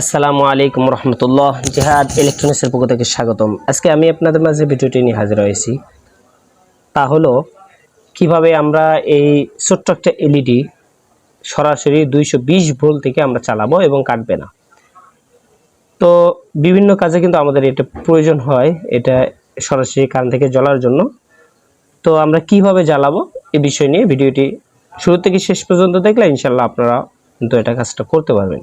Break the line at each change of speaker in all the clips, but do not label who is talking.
আসসালামু আলাইকুম রহমতুল্লাহ, জেহাদ ইলেকট্রনিক্সের পক্ষ থেকে স্বাগতম। আজকে আমি আপনাদের মাঝে ভিডিওটি নিয়ে হাজির হয়েছি। তা হলো, কীভাবে আমরা এই ছোট্ট একটা এলইডি সরাসরি দুইশো বিশ ভোল্ট থেকে আমরা চালাবো এবং কাটবে না। তো বিভিন্ন কাজে কিন্তু আমাদের এটা প্রয়োজন হয়, এটা সরাসরি কান থেকে জ্বলার জন্য। তো আমরা কীভাবে জ্বালাবো এ বিষয় নিয়ে ভিডিওটি শুরু থেকে শেষ পর্যন্ত দেখলে ইনশাল্লাহ আপনারা কিন্তু এটা কাজটা করতে পারবেন।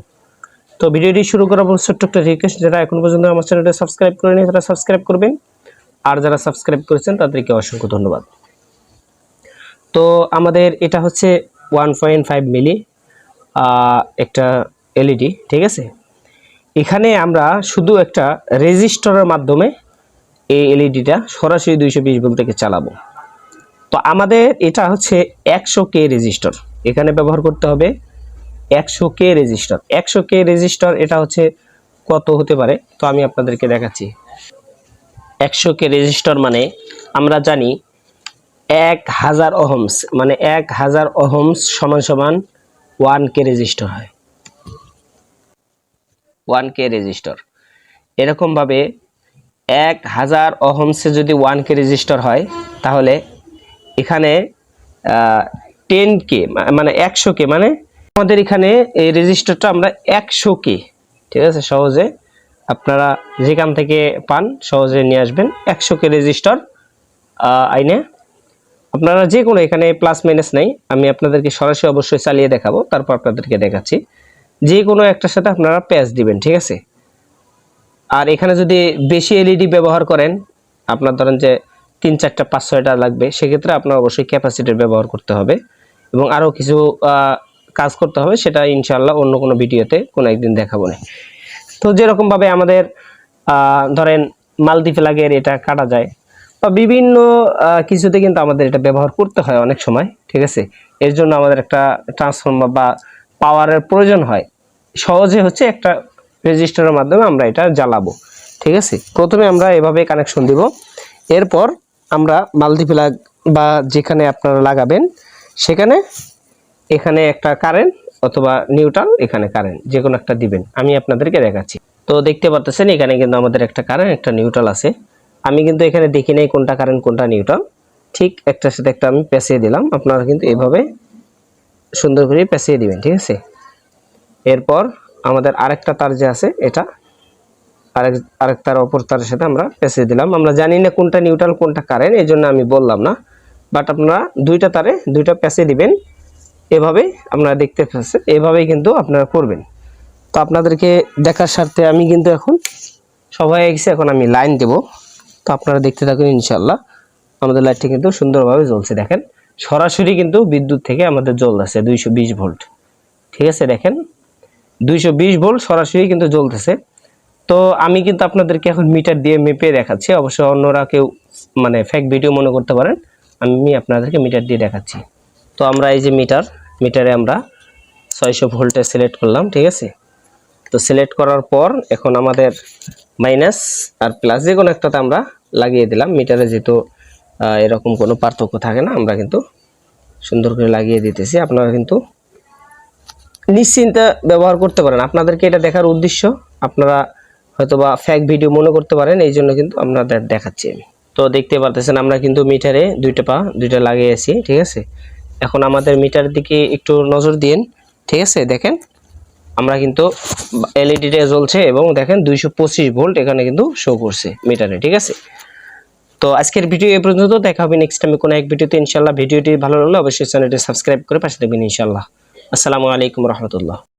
তো ভিডিওটি শুরু করার পর ছোট্ট একটা রিকোয়েস্ট যারা এখন পর্যন্ত আমার চ্যানেলটা সাবস্ক্রাইব করেনি, তারা সাবস্ক্রাইব করবেন। আর যারা সাবস্ক্রাইব করেছেন, তাদেরকে অসংখ্য ধন্যবাদ। তো আমাদের এটা হচ্ছে ওয়ান পয়েন্ট ফাইভ মিলি একটা এলইডি ঠিক আছে? এখানে আমরা শুধু একটা রেজিস্টরের মাধ্যমে এই এলইডিটা সরাসরি দুইশো বিশ ভোল্ট থেকে চালাবো। তো আমাদের এটা হচ্ছে একশো কে রেজিস্টার। এখানে ব্যবহার করতে হবে একশো কে রেজিস্টার একশো কে রেজিস্টার এটা হচ্ছে কত হতে পারে? তো আমি আপনাদেরকে দেখাচ্ছি। একশো কে রেজিস্টার মানে আমরা জানি এক হাজার অহমস মানে এক হাজার অহমস সমান সমান ওয়ান কে রেজিস্টার হয়। ওয়ান কে রেজিস্টার এরকমভাবে এক হাজার অহমসে যদি ওয়ান কে রেজিস্টার হয়, তাহলে এখানে টেন কে মানে একশো কে মানে আমাদের এখানে এই রেজিস্টারটা আমরা একশো কে ঠিক আছে? সহজে আপনারা যেখান থেকে পান, সহজে নিয়ে আসবেন। একশো কে রেজিস্টার আইনে। আপনারা যে কোনো এখানে প্লাস মাইনাস নেই, আমি আপনাদেরকে সরাসরি অবশ্যই চালিয়ে দেখাবো, তারপর আপনাদেরকে দেখাচ্ছি। যে কোনো একটার সাথে আপনারা প্যাচ দিবেন, ঠিক আছে? আর এখানে যদি বেশি এলইডি ব্যবহার করেন, আপনার ধরেন যে তিন চারটা, পাঁচ ছয়টা লাগবে, সেক্ষেত্রে আপনার অবশ্যই ক্যাপাসিটির ব্যবহার করতে হবে। এবং আরও কিছু কাজ করতে হবে, সেটা ইনশাল্লাহ অন্য কোনো ভিডিওতে কোনো একদিন দেখাবো না। তো যেরকমভাবে আমাদের ধরেন মাল্টিপ্লাগের এটা কাটা যায়, বা বিভিন্ন কিছুতে কিন্তু আমাদের এটা ব্যবহার করতে হয় অনেক সময়, ঠিক আছে? এর জন্য আমাদের একটা ট্রান্সফর্মার বা পাওয়ারের প্রয়োজন হয়। সহজে হচ্ছে একটা রেজিস্টারের মাধ্যমে আমরা এটা জ্বালাবো, ঠিক আছে? প্রথমে আমরা এভাবে কানেকশন দিব, এরপর আমরা মাল্টিপ্লাগ বা যেখানে আপনারা লাগাবেন, সেখানে এখানে একটা কারেন্ট অথবা নিউট্রাল এখানে কারেন্ট যে কোনো একটা দিবেন। আমি আপনাদেরকে দেখাচ্ছি। তো দেখতে পারতেছেন, এখানে কিন্তু আমাদের একটা কারেন্ট একটা নিউট্রাল আছে। আমি কিন্তু এখানে দেখি নাই কোনটা কারেন্ট কোনটা নিউট্রাল ঠিক একটার সাথে একটা আমি পেঁচিয়ে দিলাম। আপনারা কিন্তু এভাবে সুন্দর করে পেঁচিয়ে দিবেন, ঠিক আছে? এরপর আমাদের আরেকটা তার যে আছে, এটা আরেক আরেক তার অপর তারের সাথে আমরা পেঁচিয়ে দিলাম। আমরা জানি না কোনটা নিউট্রাল কোনটা কারেন্ট এই জন্য আমি বললাম না। বাট আপনারা দুইটা তারে, দুইটা পেঁচিয়ে দিবেন। এভাবেই আপনারা দেখতে পাচ্ছেন, এভাবেই কিন্তু আপনারা করবেন। তো আপনাদেরকে দেখার স্বার্থে আমি কিন্তু এখন সবাই এসে এখন আমি লাইন দেব। তো আপনারা দেখতে থাকুন ইনশাল্লাহ আমাদের লাইটটি কিন্তু সুন্দরভাবে জ্বলছে, দেখেন। সরাসরি কিন্তু বিদ্যুৎ থেকে আমাদের জ্বলতেছে দুইশো বিশ ভোল্ট। ঠিক আছে, দেখেন। দুইশো বিশ ভোল্ট সরাসরি কিন্তু জ্বলতেছে। তো আমি কিন্তু আপনাদেরকে এখন মিটার দিয়ে মেপে দেখাচ্ছি। অবশ্য অন্যরা কেউ মানে ফেক ভিডিও মনে করতে পারেন। আমি আপনাদেরকে মিটার দিয়ে দেখাচ্ছি। তো আমরা এই যে মিটার, মিটারে আমরা ছয়শো ভোল্টে সিলেক্ট করলাম, ঠিক আছে? তো সিলেক্ট করার পর এখন আমাদের মাইনাস আর প্লাস যে কোনো একটাতে আমরা লাগিয়ে দিলাম। মিটারে যেহেতু এরকম কোনো পার্থক্য থাকে না, আমরা কিন্তু সুন্দর করে লাগিয়ে দিতেছি। আপনারা কিন্তু নিশ্চিন্তে ব্যবহার করতে পারেন। আপনাদেরকে এটা দেখার উদ্দেশ্য, আপনারা হয়তোবা ফ্যাক ভিডিও মনে করতে পারেন, এই জন্য কিন্তু আপনাদের দেখাচ্ছি আমি। তো দেখতে পারতেছেন, আমরা কিন্তু মিটারে দুইটা পা, দুইটা লাগিয়েছি, ঠিক আছে? এখন আমাদের মিটার দিকে একটু নজর দিন ঠিক আছে? দেখেন, আমরা কিন্তু এলইডিটা জ্বলছে এবং দেখেন দুইশো পঁচিশ ভোল্ট এখানে কিন্তু শো করছে মিটারে, ঠিক আছে? তো আজকের ভিডিও এ পর্যন্ত, দেখা হবে নেক্সট টাইমে কোনো এক ভিডিওতে ইনশাল্লাহ ভিডিওটি ভালো লাগলে অবশ্যই চ্যানেলটি সাবস্ক্রাইব করে পাশে থাকবেন ইনশাল্লাহ আসসালামু আলাইকুম রহমতুল্লাহ।